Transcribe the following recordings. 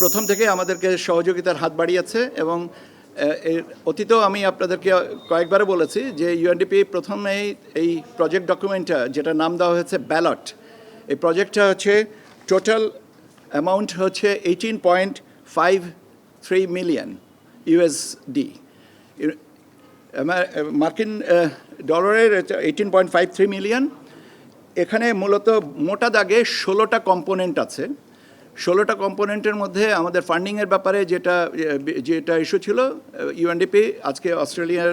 প্রথম থেকে আমাদেরকে সহযোগিতার হাত বাড়িয়েছে এবং এর অতীতেও আমি আপনাদেরকে কয়েকবার বলেছি যে ইউএনডিপি প্রথমেই এই প্রজেক্ট ডকুমেন্টটা যেটা নাম দেওয়া হয়েছে ব্যালট এই প্রজেক্টটা হচ্ছে টোটাল অ্যামাউন্ট হচ্ছে eighteen point five three million USD মার্কিন ডলারের eighteen point five three million এখানে মূলত মোটা দাগে ষোলোটা কম্পোনেন্ট আছে। ষোলোটা কম্পোনেন্টের মধ্যে আমাদের ফান্ডিংয়ের ব্যাপারে যেটা যেটা ইস্যু ছিল ইউএনডিপি আজকে অস্ট্রেলিয়ার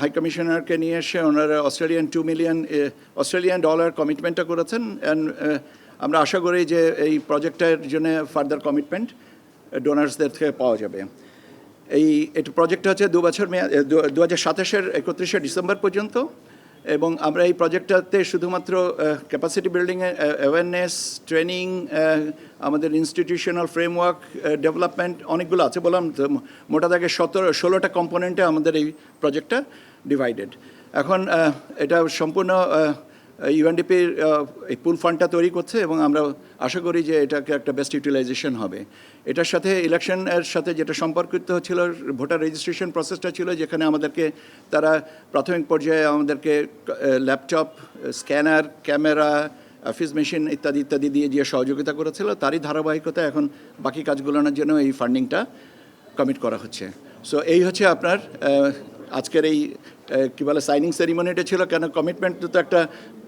হাই কমিশনারকে নিয়ে এসে ওনারা Australian two million Australian dollar কমিটমেন্টটা করেছেন অ্যান্ড আমরা আশা করি যে এই প্রজেক্টের জন্য ফার্দার কমিটমেন্ট ডোনার্সদের থেকে পাওয়া যাবে। এই এটা প্রজেক্টটা হচ্ছে দু বছর মেয়াদ দু হাজার সাতাশের একত্রিশে ডিসেম্বর পর্যন্ত। এবং আমরা এই প্রজেক্টটাতে শুধুমাত্র ক্যাপাসিটি বিল্ডিং অ্যাওয়ারনেস ট্রেনিং আমাদের ইনস্টিটিউশনাল ফ্রেমওয়ার্ক ডেভেলপমেন্ট অনেকগুলো আছে বললাম মোটা দাগে সতেরো, ষোলোটা কম্পোনেন্টে আমাদের এই প্রজেক্টটা ডিভাইডেড এখন এটা সম্পূর্ণ ইউএনডিপির এই পুল ফান্ডটা তৈরি করছে এবং আমরা আশা করি যে এটাকে একটা বেস্ট ইউটিলাইজেশন হবে। এটার সাথে ইলেকশনের সাথে যেটা সম্পর্কিত ছিল ভোটার রেজিস্ট্রেশন প্রসেসটা ছিল, যেখানে আমাদেরকে তারা প্রাথমিক পর্যায়ে আমাদেরকে laptop scanner camera office machine ইত্যাদি ইত্যাদি দিয়ে যে সহযোগিতা করেছিল, তারই ধারাবাহিকতা এখন বাকি কাজগুলোর জন্য এই ফান্ডিংটা কমিট করা হচ্ছে। সো এই হচ্ছে আপনার আজকের এই কি বলে সাইনিং সেরিমনিটা ছিল কেন কমিটমেন্ট তো একটা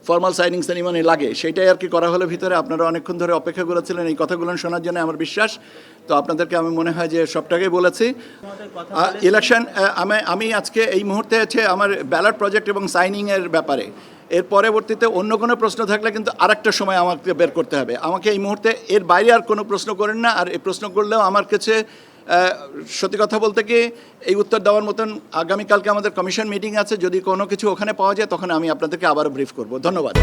ফর্মাল সাইনিং সেরিমনি লাগে সেটাই আর কি করা হলো ভিতরে। আপনারা অনেকক্ষণ ধরে অপেক্ষা করেছিলেন এই কথাগুলো শোনার জন্য আমার বিশ্বাস। তো আপনাদেরকে আমি মনে হয় যে সবটাকেই বলেছি। ইলেকশন আমি আমি আজকে এই মুহূর্তে আছে আমার ব্যালট প্রজেক্ট এবং সাইনিংয়ের ব্যাপারে। এর পরবর্তীতে অন্য কোনো প্রশ্ন থাকলে কিন্তু আরেকটা সময় আমাকে বের করতে হবে। আমাকে এই মুহূর্তে এর বাইরে আর কোনো প্রশ্ন করেন না আর এই প্রশ্ন করলেও আমার কাছে সত্যি কথা বলতে কি, এই উত্তর দেওয়ার মতন আগামীকালকে আমাদের কমিশন মিটিং আছে, যদি কোনো কিছু ওখানে পাওয়া যায়, তখন আমি আপনাদেরকে আবারও ব্রিফ করব। ধন্যবাদ।